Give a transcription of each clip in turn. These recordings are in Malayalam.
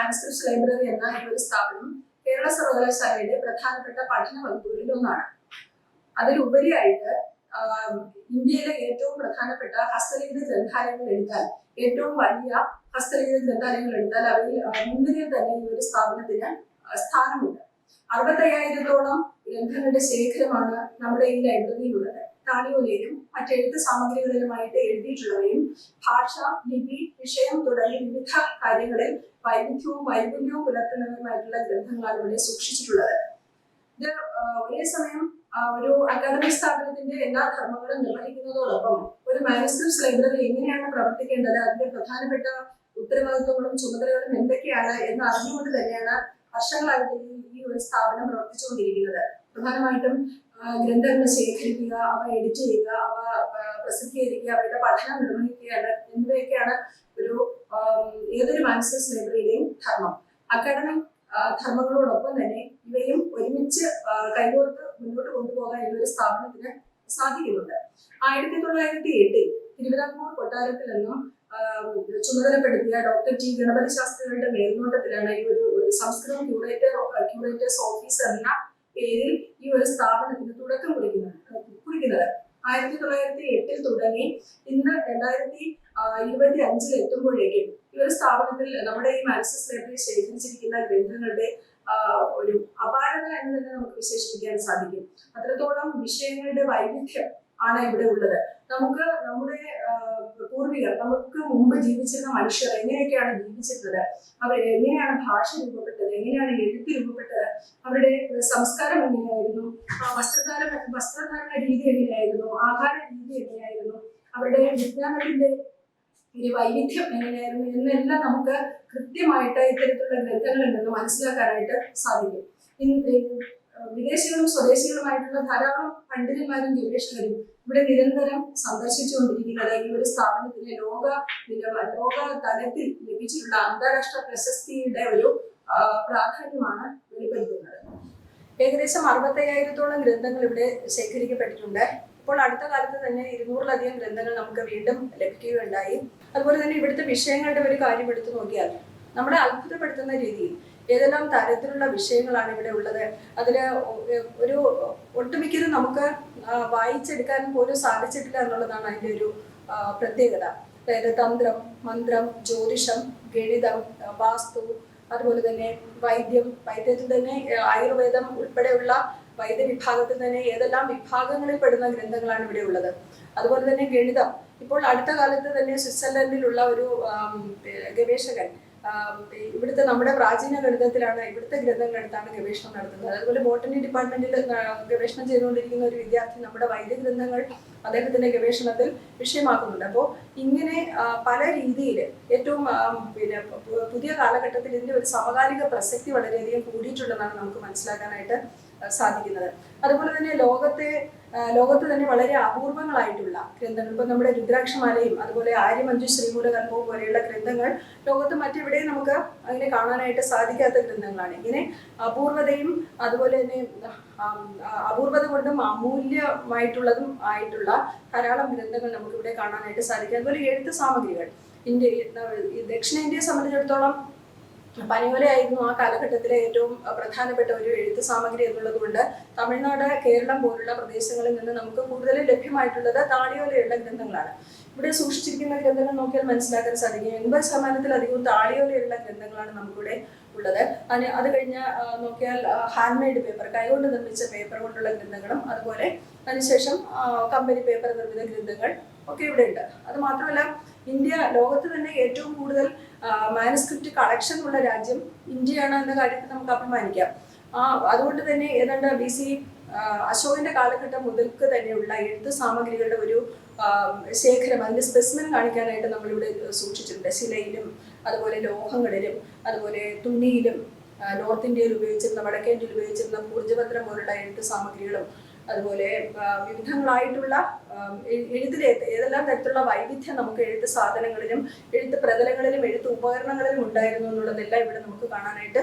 ആൻഡ് മാനസ്ക്രിപ്റ്റ്സ് ലൈബ്രറി എന്ന ഈ ഒരു സ്ഥാപനം കേരള സർവകലാശാലയുടെ പ്രധാനപ്പെട്ട പഠന വകുപ്പുകളിൽ ഒന്നാണ്. അതിലുപരിയായിട്ട് ഇന്ത്യയിലെ ഏറ്റവും പ്രധാനപ്പെട്ട ഹസ്തലിഖിത ഗ്രന്ഥാലയങ്ങൾ എടുത്താൽ ഏറ്റവും വലിയ ഹസ്തലിഖിത ഗ്രന്ഥാലയങ്ങൾ എടുത്താൽ അവയിൽ മുൻനിരയിൽ തന്നെ ഈ ഒരു സ്ഥാപനത്തിന് സ്ഥാനമുണ്ട്. അറുപത്തയ്യായിരത്തോളം ഗ്രന്ഥങ്ങളുടെ ശേഖരമാണ് നമ്മുടെ ഈ ലൈബ്രറിയിലുള്ളത്. താളിയോലയിലും മറ്റെഴുത്ത് സാമഗ്രികളിലുമായിട്ട് എഴുതിയിട്ടുള്ളവയും ഭാഷ ലിപി വിഷയം തുടങ്ങി വിവിധ കാര്യങ്ങളിൽ വൈവിധ്യവും വൈപുല്യവും പുലർത്തുന്നവരുമായിട്ടുള്ള ഗ്രന്ഥങ്ങളാണ് ഇവിടെ സൂക്ഷിച്ചിട്ടുള്ളത്. ഇത് ഒരേ സമയം ഒരു അക്കാദമിക് സ്ഥാപനത്തിന്റെ എല്ലാ ധർമ്മങ്ങളും നിർവഹിക്കുന്നതോടൊപ്പം ഒരു മാനസ്ക്രിപ്റ്റ്സ് ലൈബ്രറി എങ്ങനെയാണ് പ്രവർത്തിക്കേണ്ടത് അതിന്റെ പ്രധാനപ്പെട്ട ഉത്തരവാദിത്വങ്ങളും ചുമതലകളും എന്തൊക്കെയാണ് എന്ന് അറിഞ്ഞുകൊണ്ട് തന്നെയാണ് വർഷങ്ങളായിട്ട് ഈ ഒരു സ്ഥാപനം പ്രവർത്തിച്ചുകൊണ്ടിരിക്കുന്നത്. പ്രധാനമായിട്ടും ഗ്രന്ഥങ്ങൾ ശേഖരിക്കുക അവ എഡിറ്റ് ചെയ്യുക അവ പ്രസിദ്ധീകരിക്കുക അവയുടെ പഠനം നിർവഹിക്കുകയാണ് എന്നിവയൊക്കെയാണ് ഒരു ഏതൊരു മാനസ്ക്രിപ്റ്റ്സ് ലൈബ്രറിയുടെയും ധർമ്മം. അക്കാഡമിക് ധർമ്മങ്ങളോടൊപ്പം തന്നെ ഇവയും ഒരുമിച്ച് കൈകോർത്ത് മുന്നോട്ട് കൊണ്ടുപോകാൻ ഈ ഒരു സ്ഥാപനത്തിന് സാധിക്കുന്നുണ്ട്. ആയിരത്തി തൊള്ളായിരത്തി എട്ടിൽ തിരുവിതാംകൂർ കൊട്ടാരത്തിൽ നിന്നും ചുമതലപ്പെടുത്തിയ ഡോക്ടർ ടി. ഗണപതി ശാസ്ത്രികളുടെ മേൽനോട്ടത്തിലാണ് ഈ ഒരു സംസ്കൃതം ക്യൂറേറ്റർ ക്യൂറേറ്റേഴ്സ് ഓഫീസ് എന്ന പേരിൽ ഈ ഒരു സ്ഥാപനത്തിന് തുടക്കം കുറിക്കുന്നത്. കുറിക്കുന്നത്. ആയിരത്തി തൊള്ളായിരത്തി എട്ടിൽ തുടങ്ങി ഇന്ന് രണ്ടായിരത്തി ഇരുപത്തി അഞ്ചിൽ എത്തുമ്പോഴേക്കും ഈ ഒരു സ്ഥാപനത്തിൽ നമ്മുടെ ഈ മാനസിക് ലൈബ്രറി ശേഖരിച്ചിരിക്കുന്ന ഗ്രന്ഥങ്ങളുടെ ഒരു അപാരത എന്ന് തന്നെ നമുക്ക് വിശേഷിപ്പിക്കാൻ സാധിക്കും. അത്രത്തോളം വിഷയങ്ങളുടെ വൈവിധ്യം ആണ് ഇവിടെ ഉള്ളത്. നമുക്ക് നമ്മുടെ പൂർവികർ നമുക്ക് മുമ്പ് ജീവിച്ചിരുന്ന മനുഷ്യർ എങ്ങനെയൊക്കെയാണ് ജീവിച്ചിരുന്നത്? അവർ എങ്ങനെയാണ് ഭാഷ രൂപപ്പെട്ടത്? എങ്ങനെയാണ് എഴുത്ത് രൂപപ്പെട്ടത്? അവരുടെ സംസ്കാരം എങ്ങനെയായിരുന്നു? വസ്ത്രധാര വസ്ത്രധാരണ രീതി എങ്ങനെയായിരുന്നു? ആഹാര രീതി എങ്ങനെയായിരുന്നു? അവരുടെ വിജ്ഞാനത്തിന്റെ ഒരു വൈവിധ്യം എങ്ങനെയായിരുന്നു? എന്നെല്ലാം നമുക്ക് കൃത്യമായിട്ട് ഇത്തരത്തിലുള്ള ഗ്രന്ഥങ്ങളിൽ നിന്ന് മനസ്സിലാക്കാനായിട്ട് സാധിക്കും. വിദേശികളും സ്വദേശികളുമായിട്ടുള്ള ധാരാളം പണ്ഡിതന്മാരും ഗവേഷകരും ഇവിടെ നിരന്തരം സന്ദർശിച്ചുകൊണ്ടിരിക്കുന്നത് ഈ ഒരു സ്ഥാപനത്തിന് ലോക നിലവ ലോക തലത്തിൽ ലഭിച്ചിട്ടുള്ള അന്താരാഷ്ട്ര പ്രശസ്തിയുടെ ഒരു പ്രാധാന്യമാണ് വെളിപ്പെടുത്തുന്നത്. ഏകദേശം അറുപത്തയ്യായിരത്തോളം ഗ്രന്ഥങ്ങൾ ഇവിടെ ശേഖരിക്കപ്പെട്ടിട്ടുണ്ട്. ഇപ്പോൾ അടുത്ത കാലത്ത് തന്നെ ഇരുന്നൂറിലധികം ഗ്രന്ഥങ്ങൾ നമുക്ക് വീണ്ടും ലഭിക്കുകയുണ്ടായി. അതുപോലെ തന്നെ ഇവിടുത്തെ വിഷയങ്ങളുടെ ഒരു കാര്യം എടുത്തു നോക്കിയാൽ നമ്മളെ അത്ഭുതപ്പെടുത്തുന്ന രീതിയിൽ ഏതെല്ലാം തരത്തിലുള്ള വിഷയങ്ങളാണ് ഇവിടെ ഉള്ളത്? അതിൽ ഒരു ഒട്ടുമിക്കതും നമുക്ക് വായിച്ചെടുക്കാൻ പോലും സാധിച്ചിട്ടില്ല എന്നുള്ളതാണ് അതിന്റെ ഒരു പ്രത്യേകത. അതായത് തന്ത്രം മന്ത്രം ജ്യോതിഷം ഗണിതം വാസ്തു അതുപോലെ തന്നെ വൈദ്യം വൈദ്യത്തിൽ തന്നെ ആയുർവേദം ഉൾപ്പെടെയുള്ള വൈദ്യ വിഭാഗത്തിൽ തന്നെ ഏതെല്ലാം വിഭാഗങ്ങളിൽ പെടുന്ന ഗ്രന്ഥങ്ങളാണ് ഇവിടെ ഉള്ളത്. അതുപോലെ തന്നെ ഗണിതം. ഇപ്പോൾ അടുത്ത കാലത്ത് തന്നെ സ്വിറ്റ്സർലൻഡിലുള്ള ഒരു ഗവേഷകൻ ഇവിടുത്തെ നമ്മുടെ പ്രാചീന ഗ്രന്ഥത്തിലാണ് ഇവിടുത്തെ ഗ്രന്ഥങ്ങൾ എടുത്താണ് ഗവേഷണം നടത്തുന്നത്. അതുപോലെ ബോട്ടണി ഡിപ്പാർട്ട്മെന്റിൽ ഗവേഷണം ചെയ്തുകൊണ്ടിരിക്കുന്ന ഒരു വിദ്യാർത്ഥി നമ്മുടെ വൈദ്യ ഗ്രന്ഥങ്ങൾ അദ്ദേഹത്തിന്റെ ഗവേഷണത്തിൽ വിഷയമാക്കുന്നുണ്ട്. അപ്പോൾ ഇങ്ങനെ പല രീതിയിൽ ഏറ്റവും പിന്നെ പുതിയ കാലഘട്ടത്തിൽ ഇതിന്റെ ഒരു സമകാലിക പ്രസക്തി വളരെയധികം കൂടിയിട്ടുണ്ടെന്നാണ് നമുക്ക് മനസ്സിലാക്കാനായിട്ട് സാധിക്കുന്നത്. അതുപോലെ തന്നെ ലോകത്തെ ലോകത്ത് തന്നെ വളരെ അപൂർവങ്ങളായിട്ടുള്ള ഗ്രന്ഥങ്ങൾ. ഇപ്പൊ നമ്മുടെ രുദ്രാക്ഷമാലയും അതുപോലെ ആര്യമഞ്ജു ശ്രീമൂലകർമ്മവും പോലെയുള്ള ഗ്രന്ഥങ്ങൾ ലോകത്ത് മറ്റെവിടെയും നമുക്ക് അങ്ങനെ കാണാനായിട്ട് സാധിക്കാത്ത ഗ്രന്ഥങ്ങളാണ്. ഇങ്ങനെ അപൂർവതയും അതുപോലെ തന്നെ അപൂർവത കൊണ്ടും അമൂല്യമായിട്ടുള്ളതും ആയിട്ടുള്ള ധാരാളം ഗ്രന്ഥങ്ങൾ നമുക്ക് ഇവിടെ കാണാനായിട്ട് സാധിക്കും. അതുപോലെ എഴുത്ത് സാമഗ്രികൾ. ഇന്ത്യ ദക്ഷിണേന്ത്യയെ സംബന്ധിച്ചിടത്തോളം പനയോലയായിരുന്നു ആ കാലഘട്ടത്തിലെ ഏറ്റവും പ്രധാനപ്പെട്ട ഒരു എഴുത്ത് സാമഗ്രി എന്നുള്ളത് കൊണ്ട് തമിഴ്നാട് കേരളം പോലുള്ള പ്രദേശങ്ങളിൽ നിന്ന് നമുക്ക് കൂടുതലും ലഭ്യമായിട്ടുള്ളത് താളിയോലയുള്ള ഗ്രന്ഥങ്ങളാണ്. ഇവിടെ സൂക്ഷിച്ചിരിക്കുന്ന ഗ്രന്ഥങ്ങൾ നോക്കിയാൽ മനസ്സിലാക്കാൻ സാധിക്കും. എൺപത് ശതമാനത്തിലധികവും താളിയോലയുള്ള ഗ്രന്ഥങ്ങളാണ് നമുക്കിവിടെ ഉള്ളത്. അതിന് അത് കഴിഞ്ഞ് നോക്കിയാൽ ഹാൻഡ് മെയ്ഡ് പേപ്പർ കൈകൊണ്ട് നിർമ്മിച്ച പേപ്പർ കൊണ്ടുള്ള ഗ്രന്ഥങ്ങളും അതുപോലെ അതിനുശേഷം കമ്പനി പേപ്പർ നിർമ്മിത ഗ്രന്ഥങ്ങൾ ഒക്കെ ഇവിടെ ഉണ്ട്. അത് മാത്രമല്ല ഇന്ത്യ ലോകത്ത് തന്നെ ഏറ്റവും കൂടുതൽ മാനുസ്ക്രിപ്റ്റ് കളക്ഷൻ ഉള്ള രാജ്യം ഇന്ത്യയാണ് എന്ന കാര്യത്തിൽ നമുക്ക് അഭിമാനിക്കാം. അതുകൊണ്ട് തന്നെ ഏതാണ്ട് ബി സി അശോകന്റെ കാലഘട്ടം മുതൽക്ക് തന്നെയുള്ള എഴുത്ത് സാമഗ്രികളുടെ ഒരു ശേഖരം അതിന്റെ സ്പെസിമെൻ കാണിക്കാനായിട്ട് നമ്മളിവിടെ സൂക്ഷിച്ചിട്ടുണ്ട്. ശിലയിലും അതുപോലെ ലോഹങ്ങളിലും അതുപോലെ തുണിയിലും നോർത്ത് ഇന്ത്യയിൽ ഉപയോഗിച്ചിരുന്ന വടക്കേ ഇന്ത്യയിൽ ഉപയോഗിച്ചിരുന്ന പൂർജപത്രം പോലുള്ള എഴുത്ത് സാമഗ്രികളും അതുപോലെ വിവിധങ്ങളായിട്ടുള്ള എഴുത്തിൽ ഏതെല്ലാം തരത്തിലുള്ള വൈവിധ്യം നമുക്ക് എഴുത്ത് സാധനങ്ങളിലും എഴുത്ത് പ്രതലങ്ങളിലും എഴുത്ത് ഉപകരണങ്ങളിലും ഉണ്ടായിരുന്നു എന്നുള്ളതെല്ലാം ഇവിടെ നമുക്ക് കാണാനായിട്ട്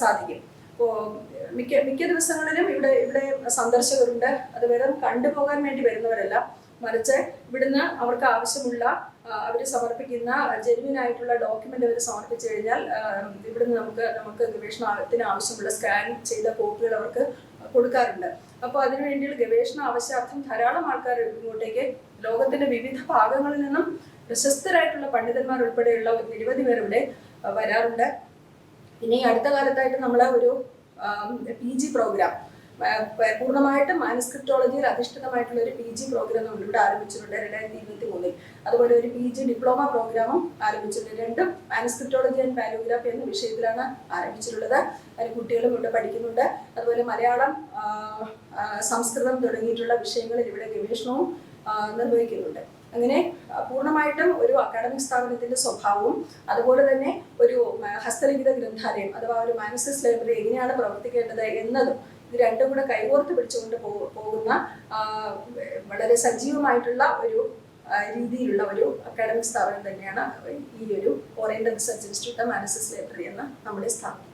സാധിക്കും. അപ്പോൾ മിക്ക മിക്ക ദിവസങ്ങളിലും ഇവിടെ ഇവിടെ സന്ദർശകരുണ്ട്. അത് വെറും കണ്ടുപോകാൻ വേണ്ടി വരുന്നവരല്ല. മറിച്ച് ഇവിടുന്ന് അവർക്ക് ആവശ്യമുള്ള അവർ സമർപ്പിക്കുന്ന ജെനുവിൻ ആയിട്ടുള്ള ഡോക്യുമെന്റ് അവർ സമർപ്പിച്ചു കഴിഞ്ഞാൽ ഇവിടുന്ന് നമുക്ക് നമുക്ക് ഗവേഷണത്തിന് ആവശ്യമുള്ള സ്കാൻ ചെയ്ത കോപ്പികൾ അവർക്ക് കൊടുക്കാറുണ്ട്. അപ്പോൾ അതിനുവേണ്ടിയുള്ള ഗവേഷണ ആവശ്യാർത്ഥം ധാരാളം ആൾക്കാർ ഇങ്ങോട്ടേക്ക് ലോകത്തിന്റെ വിവിധ ഭാഗങ്ങളിൽ നിന്നും പ്രശസ്തരായിട്ടുള്ള പണ്ഡിതന്മാർ ഉൾപ്പെടെയുള്ള നിരവധി പേർ ഇവിടെ വരാറുണ്ട്. ഇനി അടുത്ത കാലത്തായിട്ട് നമ്മൾ ഒരു പി ജി പ്രോഗ്രാം പൂർണമായിട്ടും മാനസ്ക്രിപ്റ്റോളജിയിൽ അധിഷ്ഠിതമായിട്ടുള്ള ഒരു പി ജി പ്രോഗ്രാം നമ്മൾ ഇവിടെ ആരംഭിച്ചിട്ടുണ്ട് രണ്ടായിരത്തി ഇരുപത്തി മൂന്നിൽ. അതുപോലെ ഒരു പി ജി ഡിപ്ലോമ പ്രോഗ്രാമും ആരംഭിച്ചിട്ടുണ്ട്. രണ്ടും മാനസ്ക്രിപ്റ്റോളജി ആൻഡ് പാലോഗ്രാഫി എന്ന വിഷയത്തിലാണ് ആരംഭിച്ചിട്ടുള്ളത്. അതിന് കുട്ടികളും ഇവിടെ പഠിക്കുന്നുണ്ട്. അതുപോലെ മലയാളം സംസ്കൃതം തുടങ്ങിയിട്ടുള്ള വിഷയങ്ങളിൽ ഇവിടെ ഗവേഷണവും നിർവഹിക്കുന്നുണ്ട്. അങ്ങനെ പൂർണമായിട്ടും ഒരു അക്കാഡമിക് സ്ഥാപനത്തിന്റെ സ്വഭാവവും അതുപോലെ തന്നെ ഒരു ഹസ്തലിഖിത ഗ്രന്ഥാലയം അഥവാ ഒരു മാനസിക ലൈബ്രറി എങ്ങനെയാണ് പ്രവർത്തിക്കേണ്ടത് എന്നതും ഇത് രണ്ടും കൂടെ കൈകോർത്ത് പിടിച്ചുകൊണ്ട് പോകുന്ന വളരെ സജീവമായിട്ടുള്ള ഒരു രീതിയിലുള്ള ഒരു അക്കാഡമിക് സ്ഥാപനം തന്നെയാണ് ഈ ഒരു ഓറിയന്റൽ റിസർച്ച് ഇൻസ്റ്റിറ്റ്യൂട്ട് മാനസിസ് ലൈബ്രറി എന്ന നമ്മുടെ സ്ഥാപനം.